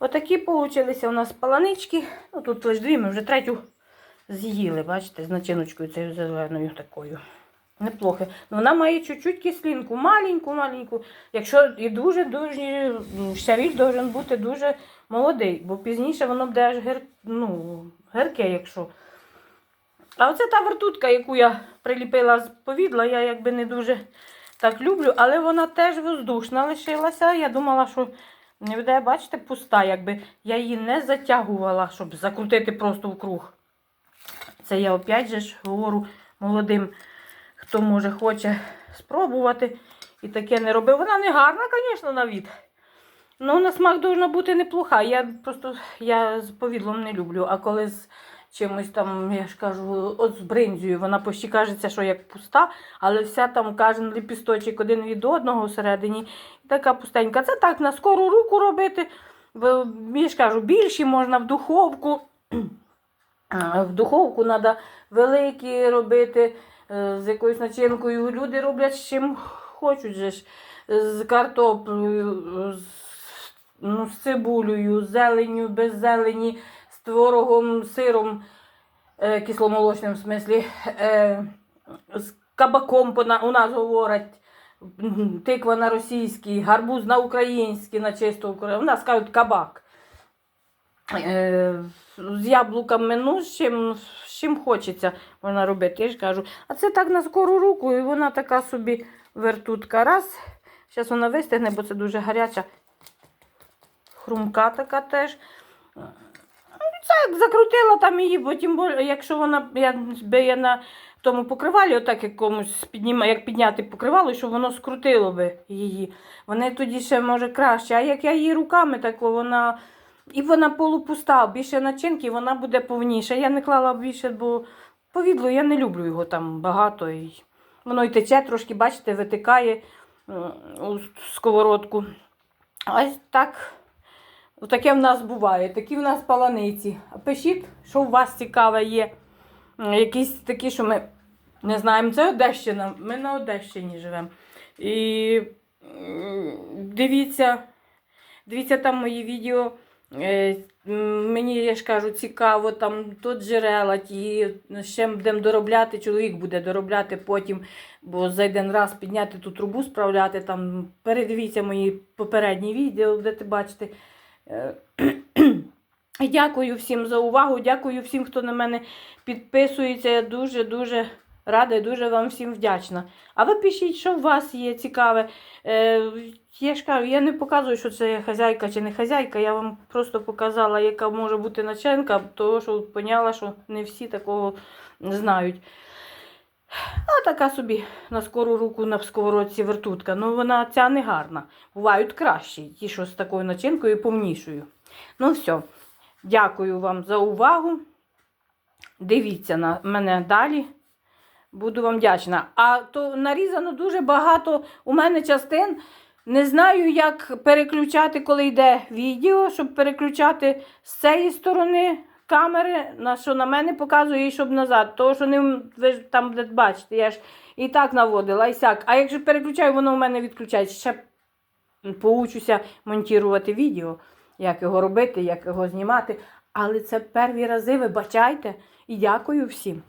Отакі получилися у нас паланички. Ну, тут лише дві, ми вже третю з'їли, бачите, з начиночкою цією зеленою такою. Неплохо. Ну, вона має чуть-чуть кислинку, маленьку, маленьку. Якщо і дуже, дуже, щавіль должен бути дуже молодий, бо пізніше воно буде аж гир, ну, гирке, якщо. А оце та вертутка, яку я приліпила з повідла, я якби не дуже так люблю, але вона теж воздушна лишилася. Я думала, що не буде, бачите, пуста, якби я її не затягувала, щоб закрутити просто в круг. Це я опять же ж говорю молодим, хто може хоче спробувати і таке не робив. Вона не гарна, звісно, на вид. Ну, на смак повинна бути неплоха. Я просто я з повідлом не люблю. А коли з чимось там, я ж кажу, от з бринзою, вона почти кажеться, що як пуста, але вся там кожен ліпісточок один від одного всередині. Така пустенька. Це так на скору руку робити. Я ж кажу, більші можна в духовку. В духовку треба великі робити е, з якоюсь начинкою. Люди роблять з чим хочуть же ж. З картоплею, з, ну, з цибулею, з зеленню, без зелені, творогом, сиром е, кисломолочним в смислі, е, з кабаком у нас говорять. Тиква на російській, гарбуз на українській, на чисто українській. У нас кажуть кабак. Е, з яблуками, ну, з чим, з чим хочеться можна робити. Я ж кажу. А це так на скору руку, і вона така собі вертутка. Раз. Зараз вона вистигне, бо це дуже гаряча. Хрумка така теж. Це закрутила там її, бо тим більше, якщо вона якби я на тому покривалі, отак якомусь підніма, як підняти покривало, щоб воно скрутило би її. Вони тоді ще може краще. А як я її руками тако, вона. І вона полупуста, більше начинки, вона буде повніша. Я не клала більше, бо повідло, я не люблю його там багато. І воно й тече трошки, бачите, витикає у сковородку. Ось так. Таке в нас буває, такі в нас паланиці. Пишіть, що у вас цікаве є. Якісь такі, що ми не знаємо. Це Одещина. Ми на Одещині живемо. І дивіться, дивіться там мої відео. Е, Мені, я ж кажу, цікаво, там тут джерела, ті ще будемо доробляти, чоловік буде доробляти потім, бо за один раз підняти ту трубу, справляти. Там, передивіться мої попередні відео, будете бачити. Е, Дякую всім за увагу. Дякую всім, хто на мене підписується. Я дуже-дуже рада і дуже вам всім вдячна. А ви пишіть, що у вас є цікаве. Е, я ж кажу, я не показую, що це хазяйка чи не хазяйка. Я вам просто показала, яка може бути начинка, тому що поняла, що не всі такого знають. А така собі на скору руку на сковородці вертутка. Ну вона ця не гарна. Бувають кращі, ті, що з такою начинкою і повнішою. Ну все. Дякую вам за увагу. Дивіться на мене далі. Буду вам вдячна. А то нарізано дуже багато у мене частин. Не знаю, як переключати, коли йде відео, щоб переключати з цієї сторони камери, на що на мене показує, і щоб назад. Того, що не ви ж там де бачите, я ж і так наводила, і сяк. А якщо переключаю, воно у мене відключається. Ще поучуся монтувати відео, як його робити, як його знімати. Але це перві рази, вибачайте. І дякую всім.